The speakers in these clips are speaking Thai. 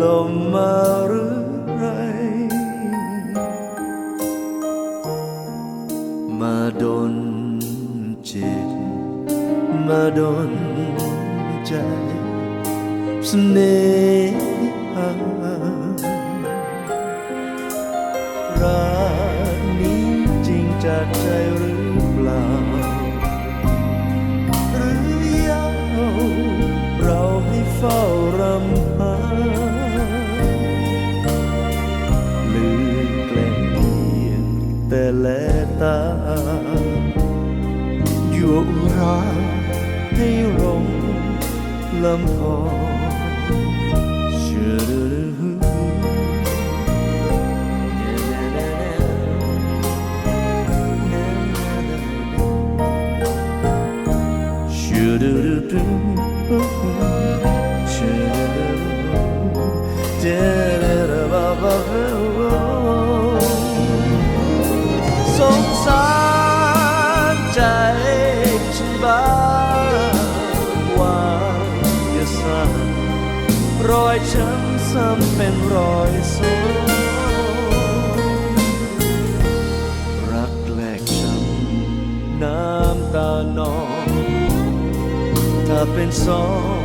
ลมมาหรือไร มาดนจิต มาดนใจเสน่หารักนี้จริงจากใจหรือเปล่า หรือยาวเราให้เฝ้ารำหา งแต่แลตาอยู่รา อยช้ำซ้ำเป็นรอยโซรักแรกช้ำน้ำตานอง ถ้าเป็นสอง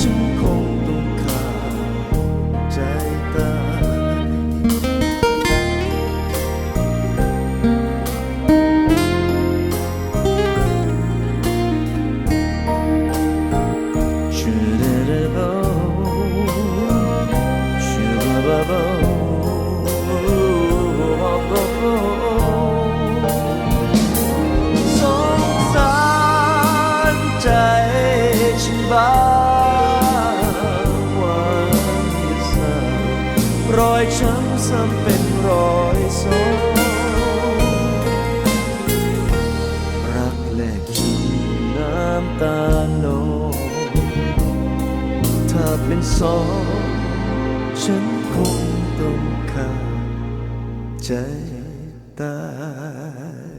ฉันคง ฉันบ้างวันสารอยช้ำซ้ำเป็นรอยโซรักแลกชิมน้ำตาโนองถ้าเป็นสองฉันคงต้องขาดใจตาย